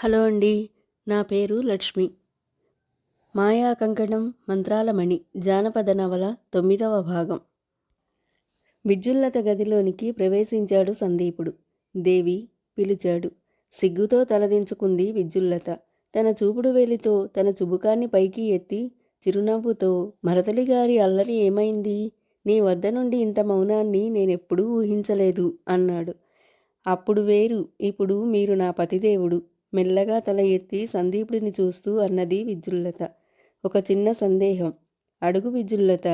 Hello అండి నా పేరు లక్ష్మి. మాయా కంకణం మంత్రాలమణి జానపద నవల తొమ్మిదవ భాగం. విద్యుల్లత గదిలోనికి ప్రవేశించాడు సందీపుడు. దేవి పిలిచాడు. సిగ్గుతో తలదించుకుంది విద్యుల్లత తన చూపుడు వేలితో తన చుబుకాన్ని పైకి ఎత్తి చిరునవ్వుతో మరతలి గారి అల్లరి ఏమైంది? నీ వద్ద నుండి ఇంత మౌనాన్ని నేనెప్పుడూ ఊహించలేదు అన్నాడు. అప్పుడు వేరు ఇప్పుడు మీరు నా పతిదేవుడు. మెల్లగా తల ఎత్తి సందీపుడిని చూస్తూ అన్నది విద్యుల్లత ఒక చిన్న సందేహం. అడుగు విద్యుల్లత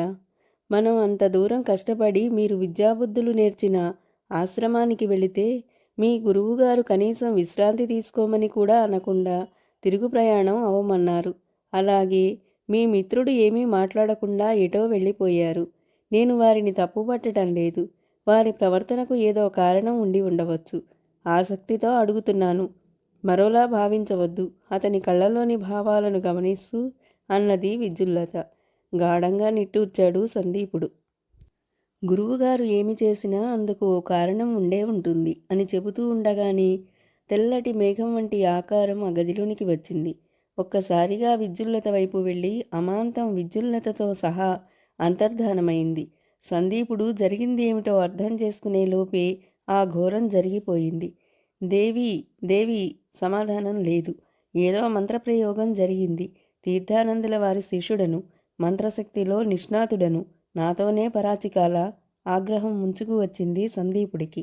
మనం అంత దూరం కష్టపడి మీరు విద్యాబుద్ధులు నేర్చిన ఆశ్రమానికి వెళితే మీ గురువుగారు కనీసం విశ్రాంతి తీసుకోమని కూడా అనకుండా తిరుగు ప్రయాణం అవమన్నారు. అలాగే మీ మిత్రుడు ఏమీ మాట్లాడకుండా ఎటో వెళ్ళిపోయారు. నేను వారిని తప్పుపట్టడం లేదు. వారి ప్రవర్తనకు ఏదో కారణం ఉండి ఉండవచ్చు. ఆసక్తితో అడుగుతున్నాను. మరోలా భావించవద్దు. అతని కళ్ళలోని భావాలను గమనిస్తూ అన్నది విద్యుల్లత గాఢంగా నిట్టూర్చాడు సందీపుడు. గురువుగారు ఏమి చేసినా అందుకు ఓ కారణం ఉండే ఉంటుంది అని చెబుతూ ఉండగానే తెల్లటి మేఘం వంటి ఆకారం ఆ గదిలోనికి వచ్చింది. ఒక్కసారిగా విద్యుల్లత వైపు వెళ్ళి అమాంతం విద్యుల్లతతో సహా అంతర్ధానమైంది. సందీపుడు జరిగింది ఏమిటో అర్థం చేసుకునే లోపే ఆ ఘోరం జరిగిపోయింది. దేవి దేవి సమాధానం లేదు. ఏదో మంత్రప్రయోగం జరిగింది. తీర్థానందుల వారి శిష్యుడను మంత్రశక్తిలో నిష్ణాతుడను నాతోనే పరాచికాల ఆగ్రహం ముంచుకు వచ్చింది సందీపుడికి.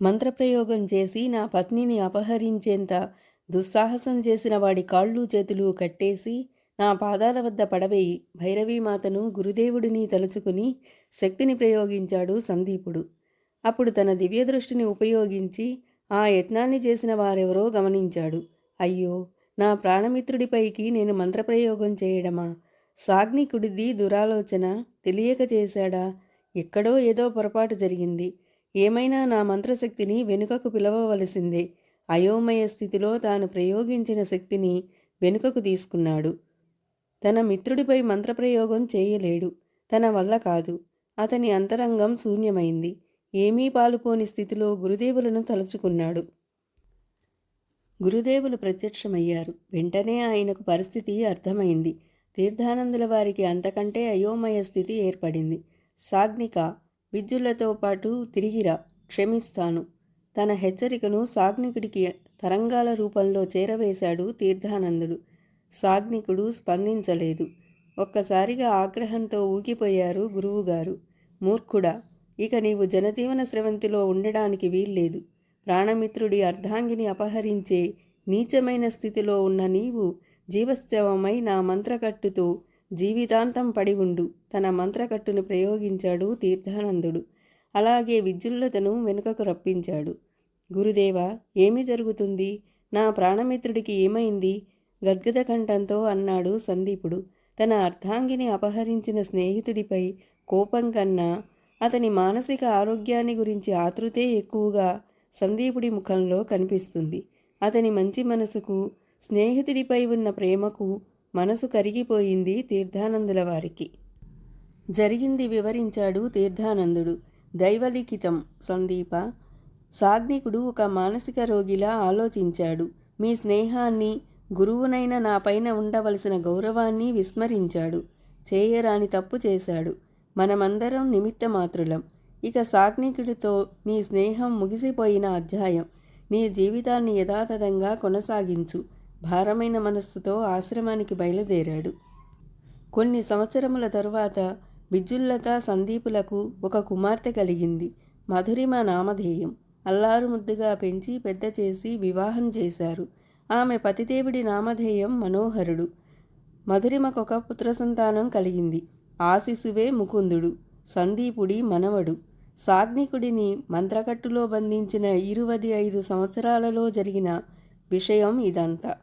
మంత్రప్రయోగం చేసి నా పత్నిని అపహరించేంత దుస్సాహసం చేసిన వాడి కాళ్ళు చేతులు కట్టేసి నా పాదాల వద్ద పడవేయి భైరవీమాతను గురుదేవుడిని తలుచుకుని శక్తిని ప్రయోగించాడు సందీపుడు. అప్పుడు తన దివ్యదృష్టిని ఉపయోగించి ఆ యత్నాన్ని చేసిన వారెవరో గమనించాడు. అయ్యో నా ప్రాణమిత్రుడిపైకి నేను మంత్రప్రయోగం చేయడమా? సాగ్నికుడిది దురాలోచన తెలియక చేశాడా? ఎక్కడో ఏదో పొరపాటు జరిగింది. ఏమైనా నా మంత్రశక్తిని వెనుకకు పిలవవలసిందే. అయోమయ స్థితిలో తాను ప్రయోగించిన శక్తిని వెనుకకు తీసుకున్నాడు. తన మిత్రుడిపై మంత్రప్రయోగం చేయలేడు. తన వల్ల కాదు. అతని అంతరంగం శూన్యమైంది. ఏమీ పాలుపోని స్థితిలో గురుదేవులను తలుచుకున్నాడు. గురుదేవులు ప్రత్యక్షమయ్యారు. వెంటనే ఆయనకు పరిస్థితి అర్థమైంది. తీర్థానందుల వారికి అంతకంటే అయోమయ స్థితి ఏర్పడింది. సాగ్నిక విద్యులతో పాటు తిరిగిరా క్షమిస్తాను. తన హెచ్చరికను సాగ్నికుడికి తరంగాల రూపంలో చేరవేశాడు తీర్థానందుడు. సాగ్నికుడు స్పందించలేదు. ఒక్కసారిగా ఆగ్రహంతో ఊగిపోయారు గురువుగారు. మూర్ఖుడా ఇక నీవు జనజీవన స్రవంతిలో ఉండడానికి వీల్లేదు. ప్రాణమిత్రుడి అర్ధాంగిని అపహరించే నీచమైన స్థితిలో ఉన్న నీవు జీవశ్చవమై నా మంత్రకట్టుతో జీవితాంతం పడి ఉండు. తన మంత్రకట్టును ప్రయోగించాడు తీర్థానందుడు. అలాగే విద్యుల్లతను వెనుకకు రప్పించాడు. గురుదేవ ఏమి జరుగుతుంది? నా ప్రాణమిత్రుడికి ఏమైంది? గద్గద కంఠంతో అన్నాడు సందీపుడు. తన అర్ధాంగిని అపహరించిన స్నేహితుడిపై కోపం కన్నా అతని మానసిక ఆరోగ్యాన్ని గురించి ఆతృతే ఎక్కువగా సందీపుడి ముఖంలో కనిపిస్తుంది. అతని మంచి మనసుకు స్నేహితుడిపై ఉన్న ప్రేమకు మనసు కరిగిపోయింది తీర్థానందుల వారికి. జరిగింది వివరించాడు తీర్థానందుడు. దైవలిఖితం సందీప. సాగ్నికుడు ఒక మానసిక రోగిలా ఆలోచించాడు. మీ స్నేహాన్ని గురువునైన నాపైన ఉండవలసిన గౌరవాన్ని విస్మరించాడు. చేయరాని తప్పు చేశాడు. మనమందరం నిమిత్తమాత్రులం. ఇక సాగ్నికుడితో నీ స్నేహం ముగిసిపోయిన అధ్యాయం. నీ జీవితాన్ని యథాతథంగా కొనసాగించు. భారమైన మనస్సుతో ఆశ్రమానికి బయలుదేరాడు. కొన్ని సంవత్సరముల తరువాత బిజుల్లత సందీపులకు ఒక కుమార్తె కలిగింది. మధురిమ నామధేయం. అల్లారు ముద్దుగా పెంచి పెద్ద చేసి వివాహం చేశారు. ఆమె పతిదేవుడి నామధేయం మనోహరుడు. మధురిమకొక పుత్ర సంతానం కలిగింది. ఆశిసువే ముకుందుడు సందీపుడి మనవడు. సాగ్నికుడిని మంత్రకట్టులో బంధించిన ఇరువది ఐదు సంవత్సరాలలో జరిగిన విషయం ఇదంతా.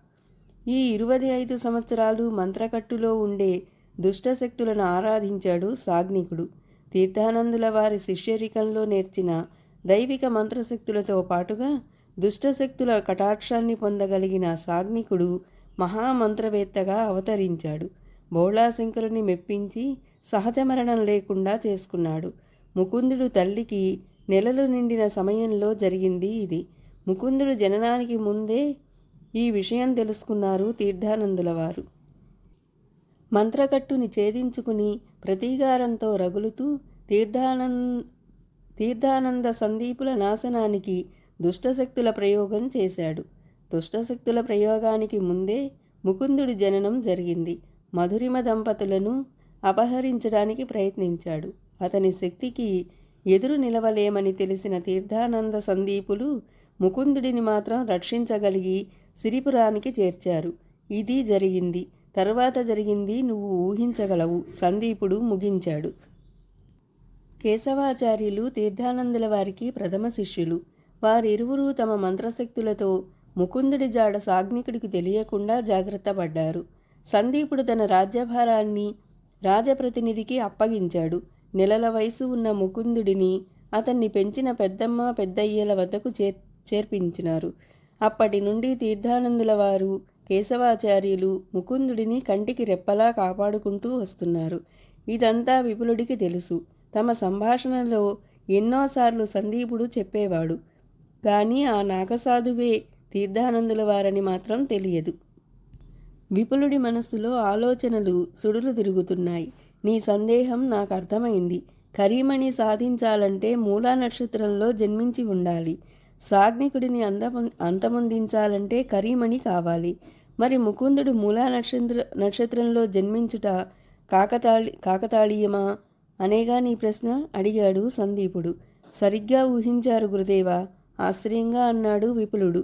ఈ ఇరువది ఐదు సంవత్సరాలు మంత్రకట్టులో ఉండే దుష్టశక్తులను ఆరాధించాడు సాగ్నికుడు తీర్థానందుల వారి శిష్యరికంలో నేర్చిన దైవిక మంత్రశక్తులతో పాటుగా దుష్టశక్తుల కటాక్షాన్ని పొందగలిగిన సాగ్నికుడు మహామంత్రవేత్తగా అవతరించాడు. బోళాశంకరుని మెప్పించి సహజ మరణం లేకుండా చేసుకున్నాడు. ముకుందుడు తల్లికి నెలలు నిండిన సమయంలో జరిగింది ఇది. ముకుందుడు జననానికి ముందే ఈ విషయం తెలుసుకున్నారు తీర్థానందుల వారు మంత్రకట్టుని ఛేదించుకుని ప్రతీకారంతో రగులుతూ తీర్థానంద తీర్థానంద సందీపుల నాశనానికి దుష్టశక్తుల ప్రయోగం చేశాడు. దుష్టశక్తుల ప్రయోగానికి ముందే ముకుందుడి జననం జరిగింది. మధురిమ దంపతులను అపహరించడానికి ప్రయత్నించాడు. అతని శక్తికి ఎదురు నిలవలేమని తెలిసిన తీర్థానంద సందీపులు ముకుందుడిని మాత్రం రక్షించగలిగి సిరిపురానికి చేర్చారు. ఇది జరిగింది. తర్వాత జరిగింది నువ్వు ఊహించగలవు సందీపుడు ముగించాడు. కేశవాచార్యులు తీర్థానందుల వారికి ప్రథమ శిష్యులు. వారిరువురు తమ మంత్రశక్తులతో ముకుందుడి జాడ సాగ్నికుడికి తెలియకుండా జాగ్రత్త పడ్డారు సందీపుడు తన రాజ్యభారాన్ని రాజప్రతినిధికి అప్పగించాడు. నెలల వయసు ఉన్న ముకుందుడిని అతన్ని పెంచిన పెద్దమ్మ పెద్దయ్యల వద్దకు చేర్ చేర్పించినారు. అప్పటి నుండి తీర్థానందుల వారు కేశవాచార్యులు ముకుందుడిని కంటికి రెప్పలా కాపాడుకుంటూ వస్తున్నారు. ఇదంతా విపులుడికి తెలుసు. తమ సంభాషణలో ఎన్నోసార్లు సందీపుడు చెప్పేవాడు. కానీ ఆ నాగసాధువే తీర్థానందుల వారని మాత్రం తెలియదు. విపులుడి మనస్సులో ఆలోచనలు సుడులు తిరుగుతున్నాయి. నీ సందేహం నాకు అర్థమైంది. కరీమణి సాధించాలంటే మూలా నక్షత్రంలో జన్మించి ఉండాలి. సాగ్నికుడిని అంద అంతమొందించాలంటే కరీమణి కావాలి. మరి ముకుందుడు మూలా నక్షత్ర నక్షత్రంలో జన్మించుట కాకతాళి కాకతాళీయమా? అనేగా నీ ప్రశ్న అడిగాడు సందీపుడు. సరిగ్గా ఊహించారు గురుదేవా? ఆశ్చర్యంగా అన్నాడు విపులుడు.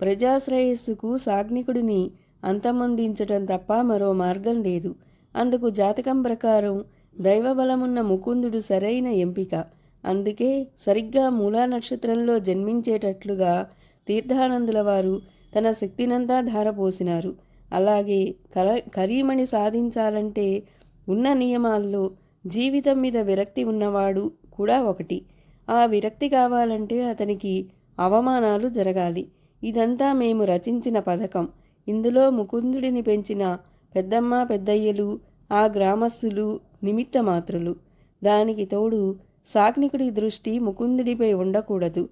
ప్రజాశ్రేయస్సుకు సాగ్నికుడిని అంతమొందించటం తప్ప మరో మార్గం లేదు. అందుకు జాతకం ప్రకారం దైవబలమున్న ముకుందుడు సరైన ఎంపిక. అందుకే సరిగ్గా మూలా నక్షత్రంలో జన్మించేటట్లుగా తీర్థానందుల వారు తన శక్తినంతా ధారపోసినారు. అలాగే కర కరీమణి సాధించాలంటే ఉన్న నియమాల్లో జీవితం మీద విరక్తి ఉన్నవాడు కూడా ఒకటి. ఆ విరక్తి కావాలంటే అతనికి అవమానాలు జరగాలి. ఇదంతా మేము రచించిన పథకం. ఇందులో ముకుందుడిని పెంచిన పెద్దమ్మ పెద్దయ్యలు ఆ గ్రామస్తులు నిమిత్త మాత్రులు దానికి తోడు సాగ్నికుడి దృష్టి ముకుందుడిపై ఉండకూడదు.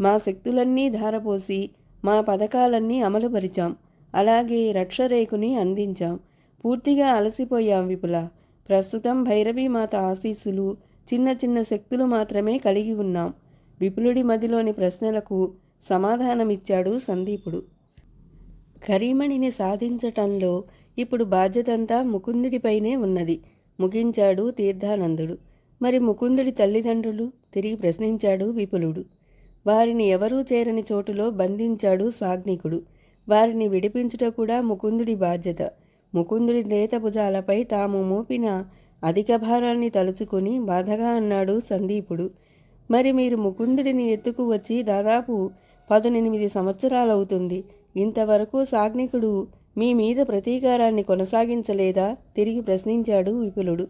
మా శక్తులన్నీ ధారపోసి మా పథకాలన్నీ అమలుపరిచాం. అలాగే రక్షరేకుని అందించాం. పూర్తిగా అలసిపోయాం విపుల. ప్రస్తుతం భైరవీమాత ఆశీస్సులు చిన్న చిన్న శక్తులు మాత్రమే కలిగి ఉన్నాం. విపులుడి మదిలోని ప్రశ్నలకు సమాధానమిచ్చాడు సందీపుడు. కరీమణిని సాధించటంలో ఇప్పుడు బాధ్యతంతా ముకుందుడిపైనే ఉన్నది. ముగించాడు తీర్థానందుడు. మరి ముకుందుడి తల్లిదండ్రులు తిరిగి ప్రశ్నించాడు విపులుడు. వారిని ఎవరూ చేరని చోటులో బంధించాడు సాగ్నికుడు. వారిని విడిపించుట కూడా ముకుందుడి బాధ్యత. ముకుందుడి నేత భుజాలపై తాము మోపిన అధిక భారాన్ని తలుచుకుని బాధగా అన్నాడు సందీపుడు. మరి మీరు ముకుందుడిని ఎత్తుకు వచ్చి దాదాపు పదునెనిమిది సంవత్సరాలవుతుంది. ఇంతవరకు సాగ్నికుడు మీ మీద ప్రతీకారాన్ని కొనసాగించలేదా? తిరిగి ప్రశ్నించాడు విపులుడు.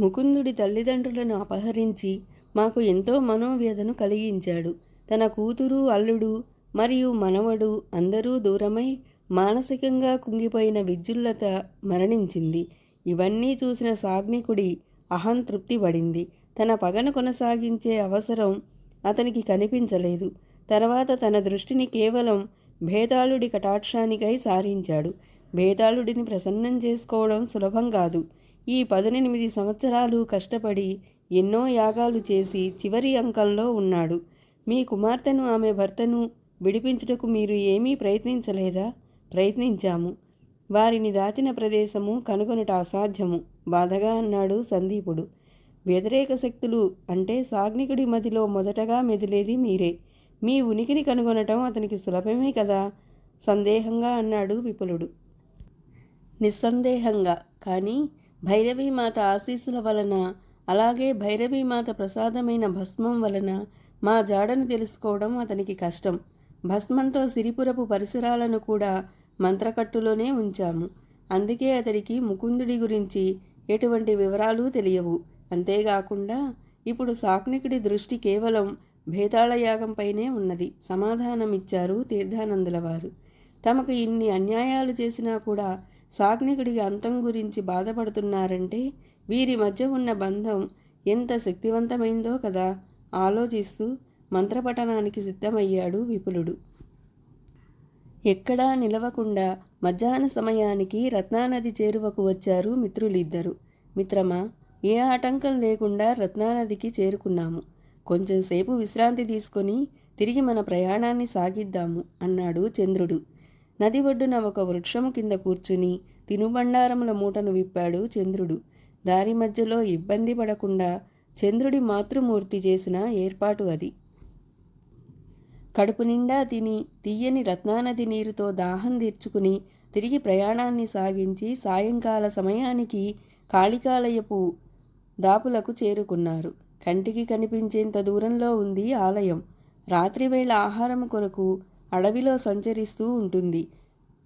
ముకుందుడి తల్లిదండ్రులను అపహరించి మాకు ఎంతో మనోవ్యధను కలిగించాడు. తన కూతురు అల్లుడు మరియు మనవడు అందరూ దూరమై మానసికంగా కుంగిపోయిన విద్యుల్లత మరణించింది. ఇవన్నీ చూసిన సాగ్నికుడి అహం తృప్తి పడింది తన పగను కొనసాగించే అవసరం అతనికి కనిపించలేదు. తర్వాత తన దృష్టిని కేవలం భేతాళుడి కటాక్షానికై సారించాడు. భేతాళుడిని ప్రసన్నం చేసుకోవడం సులభం కాదు. ఈ పదునెనిమిది సంవత్సరాలు కష్టపడి ఎన్నో యాగాలు చేసి చివరి అంకంలో ఉన్నాడు. మీ కుమార్తెను ఆమె భర్తను విడిపించుటకు మీరు ఏమీ ప్రయత్నించలేదా? ప్రయత్నించాము. వారిని దాచిన ప్రదేశము కనుగొనుట అసాధ్యము బాధగా అన్నాడు సందీపుడు. వ్యతిరేక శక్తులు అంటే సాగ్నికుడి మదిలో మొదటగా మెదిలేది మీరే. మీ ఉనికిని కనుగొనటం అతనికి సులభమే కదా? సందేహంగా అన్నాడు విపులుడు. నిస్సందేహంగా. కానీ భైరవీమాత ఆశీస్సుల వలన అలాగే భైరవీమాత ప్రసాదమైన భస్మం వలన మా జాడను తెలుసుకోవడం అతనికి కష్టం. భస్మంతో సిరిపురపు పరిసరాలను కూడా మంత్రకట్టులోనే ఉంచాము. అందుకే అతడికి ముకుందుడి గురించి ఎటువంటి వివరాలు తెలియవు. అంతేకాకుండా ఇప్పుడు సాక్నికుడి దృష్టి కేవలం భేతాళయాగంపైనే ఉన్నది. సమాధానమిచ్చారు తీర్థానందుల వారు తమకు ఇన్ని అన్యాయాలు చేసినా కూడా సాగ్నికుడి అంతం గురించి బాధపడుతున్నారంటే వీరి మధ్య ఉన్న బంధం ఎంత శక్తివంతమైందో కదా ఆలోచిస్తూ మంత్రపఠనానికి సిద్ధమయ్యాడు విపులుడు. ఎక్కడా నిలవకుండా మధ్యాహ్న సమయానికి రత్నానది చేరువకు వచ్చారు మిత్రులిద్దరు. మిత్రమా ఏ ఆటంకం లేకుండా రత్నానదికి చేరుకున్నాము. కొంచెంసేపు విశ్రాంతి తీసుకొని తిరిగి మన ప్రయాణాన్ని సాగిద్దాము అన్నాడు చంద్రుడు. నది ఒడ్డున ఒక వృక్షము కింద కూర్చుని తినుబండారముల మూటను విప్పాడు చంద్రుడు. దారి మధ్యలో ఇబ్బంది పడకుండా చంద్రుడి మాతృమూర్తి చేసిన ఏర్పాటు అది. కడుపు నిండా తిని తీయని రత్నానది నీరుతో దాహం తీర్చుకుని తిరిగి ప్రయాణాన్ని సాగించి సాయంకాల సమయానికి కాళికాలయపు దాపులకు చేరుకున్నారు. కంటికి కనిపించేంత దూరంలో ఉంది ఆలయం. రాత్రివేళ ఆహారం కొరకు అడవిలో సంచరిస్తూ ఉంటుంది.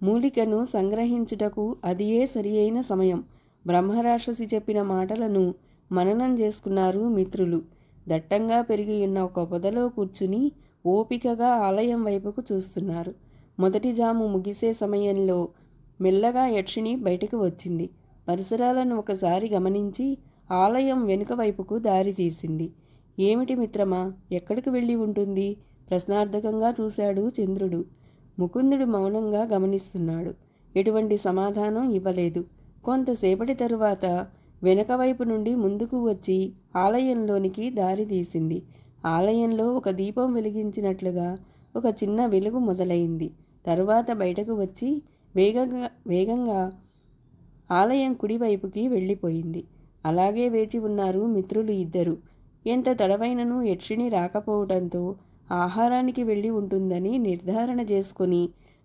మూలికను సంగ్రహించుటకు అదియే సరి అయిన సమయం. బ్రహ్మరాక్షసి చెప్పిన మాటలను మననం చేసుకున్నారు మిత్రులు. దట్టంగా పెరిగి ఉన్న ఒక పొదలో కూర్చుని ఓపికగా ఆలయం వైపుకు చూస్తున్నారు. మొదటి జాము ముగిసే సమయంలో మెల్లగా యక్షిణి బయటకు వచ్చింది. పరిసరాలను ఒకసారి గమనించి ఆలయం వెనుక వైపుకు దారి తీసింది. ఏమిటి మిత్రమా ఎక్కడికి వెళ్ళి ఉంటుంది? ప్రశ్నార్థకంగా చూశాడు చంద్రుడు. ముకుందుడు మౌనంగా గమనిస్తున్నాడు. ఎటువంటి సమాధానం ఇవ్వలేదు. కొంతసేపటి తరువాత వెనక వైపు నుండి ముందుకు వచ్చి ఆలయంలోనికి దారి తీసింది. ఆలయంలో ఒక దీపం వెలిగించినట్లుగా ఒక చిన్న వెలుగు మొదలైంది. తరువాత బయటకు వచ్చి వేగంగా వేగంగా ఆలయం కుడివైపుకి వెళ్ళిపోయింది. అలాగే వేచి ఉన్నారు మిత్రులు ఇద్దరు. ఎంత తడవైనను యక్షిణి రాకపోవడంతో ఆహారానికి వెళ్ళి ఉంటుందని నిర్ధారణ చేసుకుని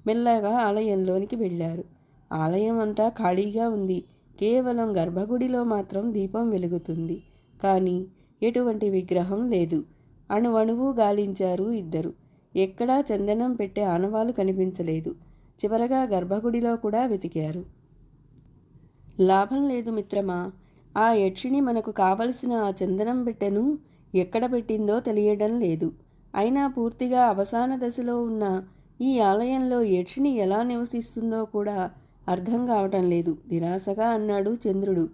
మెల్లగా ఆలయంలోనికి వెళ్ళారు. ఆలయం అంతా ఖాళీగా ఉంది. కేవలం గర్భగుడిలో మాత్రం దీపం వెలుగుతుంది. కానీ ఎటువంటి విగ్రహం లేదు. అణువణువు గాలించారు ఇద్దరు. ఎక్కడా చందనం పెట్టే ఆనవాలు కనిపించలేదు. చివరగా గర్భగుడిలో కూడా వెతికారు. లాభం లేదు మిత్రమా? ఆ యక్షిణి మనకు కావలసిన ఆ చందనం బిడ్డను ఎక్కడ పెట్టిందో తెలియడం లేదు. అయినా పూర్తిగా అవసాన దశలో ఉన్న ఈ ఆలయంలో యక్షిణి ఎలా నివసిస్తుందో కూడా అర్థం కావటం లేదు. నిరాశగా అన్నాడు చంద్రుడు.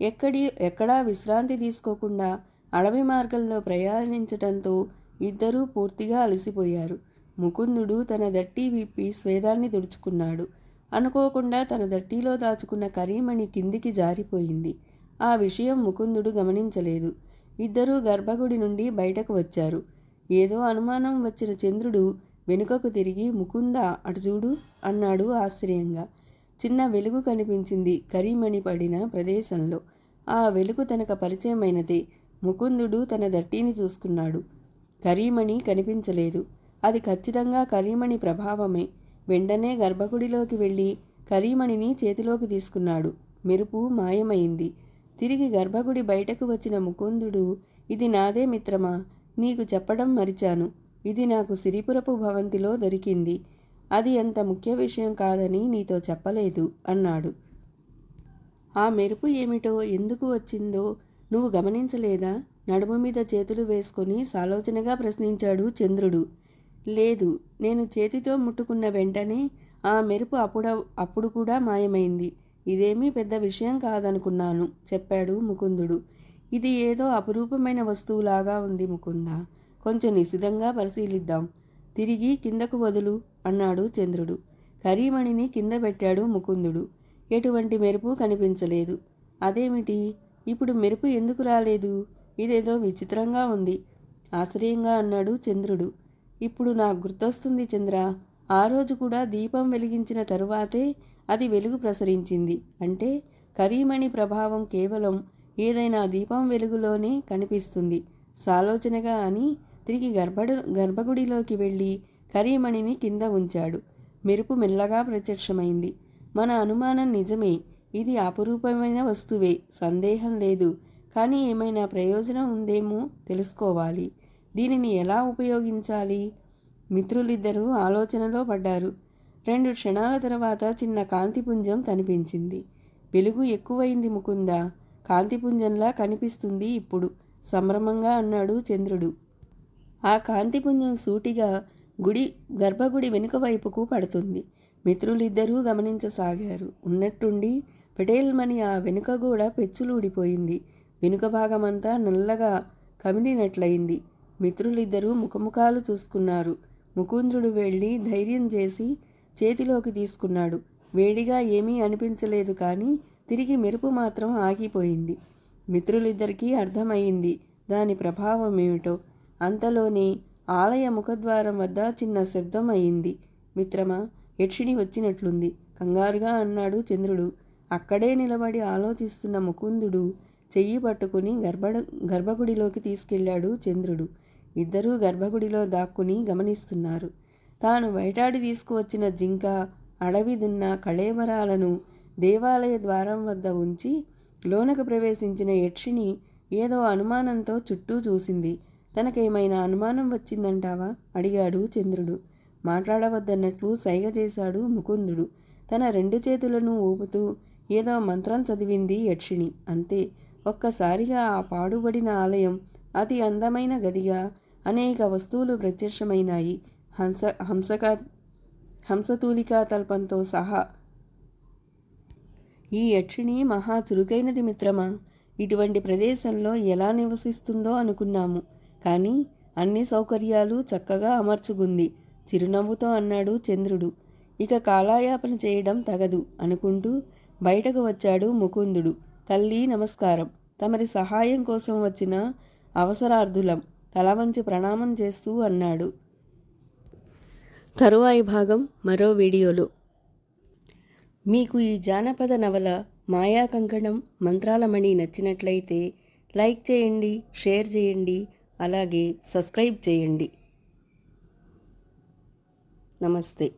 ఎక్కడి ఎక్కడా విశ్రాంతి తీసుకోకుండా అడవి మార్గంలో ప్రయాణించటంతో ఇద్దరూ పూర్తిగా అలసిపోయారు. ముకుందుడు తన దట్టి విప్పి స్వేదాన్ని దుడుచుకున్నాడు అనుకోకుండా తన దట్టిలో దాచుకున్న కరీమణి కిందికి జారిపోయింది. ఆ విషయం ముకుందుడు గమనించలేదు. ఇద్దరూ గర్భగుడి నుండి బయటకు వచ్చారు. ఏదో అనుమానం వచ్చిన చంద్రుడు వెనుకకు తిరిగి ముకుంద అటు చూడు అన్నాడు ఆశ్చర్యంగా. చిన్న వెలుగు కనిపించింది కరీమణి పడిన ప్రదేశంలో. ఆ వెలుగు తనకు పరిచయమైనదే. ముకుందుడు తన దట్టిని చూసుకున్నాడు. కరీమణి కనిపించలేదు. అది ఖచ్చితంగా కరీమణి ప్రభావమే. వెంటనే గర్భగుడిలోకి వెళ్ళి కరీమణిని చేతిలోకి తీసుకున్నాడు. మెరుపు మాయమైంది. తిరిగి గర్భగుడి బయటకు వచ్చిన ముకుందుడు ఇది నాదే మిత్రమా? నీకు చెప్పడం మరిచాను. ఇది నాకు సిరిపురపు భవంతిలో దొరికింది. అది అంత ముఖ్య విషయం కాదని నీతో చెప్పలేదు అన్నాడు. ఆ మెరుపు ఏమిటో ఎందుకు వచ్చిందో నువ్వు గమనించలేదా? నడుము మీద చేతులు వేసుకొని సాలోచనగా ప్రశ్నించాడు చంద్రుడు. లేదు నేను చేతితో ముట్టుకున్న వెంటనే ఆ మెరుపు అప్పుడ అప్పుడు కూడా మాయమైంది. ఇదేమీ పెద్ద విషయం కాదనుకున్నాను చెప్పాడు ముకుందుడు. ఇది ఏదో అపురూపమైన వస్తువులాగా ఉంది ముకుంద. కొంచెం నిశితంగా పరిశీలిద్దాం. తిరిగి కిందకు వదులు అన్నాడు చంద్రుడు. కరీమణిని కింద పెట్టాడు ముకుందుడు. ఎటువంటి మెరుపు కనిపించలేదు. అదేమిటి? ఇప్పుడు మెరుపు ఎందుకు రాలేదు? ఇదేదో విచిత్రంగా ఉంది. ఆశ్చర్యంగా అన్నాడు చంద్రుడు. ఇప్పుడు నాకు గుర్తొస్తుంది చంద్ర. ఆ రోజు కూడా దీపం వెలిగించిన తరువాతే అది వెలుగు ప్రసరించింది. అంటే కరీమణి ప్రభావం కేవలం ఏదైనా దీపం వెలుగులోనే కనిపిస్తుంది. సాలోచనగా అని తిరిగి గర్భడు గర్భగుడిలోకి వెళ్ళి కరీమణిని కింద ఉంచాడు. మెరుపు మెల్లగా ప్రత్యక్షమైంది. మన అనుమానం నిజమే. ఇది అపురూపమైన వస్తువే. సందేహం లేదు. కానీ ఏమైనా ప్రయోజనం ఉందేమో తెలుసుకోవాలి. దీనిని ఎలా ఉపయోగించాలి? మిత్రులిద్దరూ ఆలోచనలో పడ్డారు. రెండు క్షణాల తర్వాత చిన్న కాంతిపుంజం కనిపించింది. వెలుగు ఎక్కువైంది ముకుంద. కాంతిపుంజంలా కనిపిస్తుంది ఇప్పుడు. సంభ్రమంగా అన్నాడు చంద్రుడు. ఆ కాంతిపుంజం సూటిగా గుడి గర్భగుడి వెనుక వైపుకు పడుతుంది. మిత్రులిద్దరూ గమనించసాగారు. ఉన్నట్టుండి పెటేల్మని ఆ వెనుక గోడ పెచ్చులూడిపోయింది. వెనుక భాగమంతా నల్లగా కమిలినట్లయింది. మిత్రులిద్దరూ ముఖముఖాలు చూసుకున్నారు. ముకుంద్రుడు వెళ్ళి ధైర్యం చేసి చేతిలోకి తీసుకున్నాడు. వేడిగా ఏమీ అనిపించలేదు కానీ తిరిగి మెరుపు మాత్రం ఆగిపోయింది. మిత్రులిద్దరికీ అర్థమైంది దాని ప్రభావం ఏమిటో. అంతలోనే ఆలయ ముఖద్వారం వద్ద చిన్న శబ్దం అయింది. మిత్రమా యక్షిణి వచ్చినట్లుంది. కంగారుగా అన్నాడు చంద్రుడు. అక్కడే నిలబడి ఆలోచిస్తున్న ముకుందుడు చెయ్యి పట్టుకుని గర్భ గర్భగుడిలోకి తీసుకెళ్ళాడు చంద్రుడు. ఇద్దరూ గర్భగుడిలో దాక్కుని గమనిస్తున్నారు. తాను వేటాడి తీసుకువచ్చిన జింక అడవి దున్న కళేబరాలను దేవాలయ ద్వారం వద్ద ఉంచి లోనకు ప్రవేశించిన యక్షిని ఏదో అనుమానంతో చుట్టూ చూసింది. తనకేమైనా అనుమానం వచ్చిందంటావా? అడిగాడు చంద్రుడు. మాట్లాడవద్దన్నట్లు సైగ చేశాడు ముకుందుడు. తన రెండు చేతులను ఊపుతూ ఏదో మంత్రం చదివింది యక్షిణి. అంతే. ఒక్కసారిగా ఆ పాడుబడిన ఆలయం అతి అందమైన గదిగా అనేక వస్తువులు ప్రత్యక్షమైనాయి. హంస హంసక హంసతూలికా తల్పంతో సహా. ఈ యక్షిణి మహా చురుకైనది మిత్రమా? ఇటువంటి ప్రదేశంలో ఎలా నివసిస్తుందో అనుకున్నాము. కానీ అన్ని సౌకర్యాలు చక్కగా అమర్చుకుంది. చిరునవ్వుతో అన్నాడు చంద్రుడు. ఇక కాలాయాపన చేయడం తగదు అనుకుంటూ బయటకు వచ్చాడు ముకుందుడు. తల్లి నమస్కారం. తమరి సహాయం కోసం వచ్చిన అవసరార్థులం తల వంచి ప్రణామం చేస్తూ అన్నాడు. తరువాయి భాగం మరో వీడియోలో. మీకు ఈ జానపద నవల మాయా కంకణం మంత్రాలమణి నచ్చినట్లయితే లైక్ చేయండి షేర్ చేయండి అలాగే సబ్స్క్రైబ్ చేయండి. నమస్తే.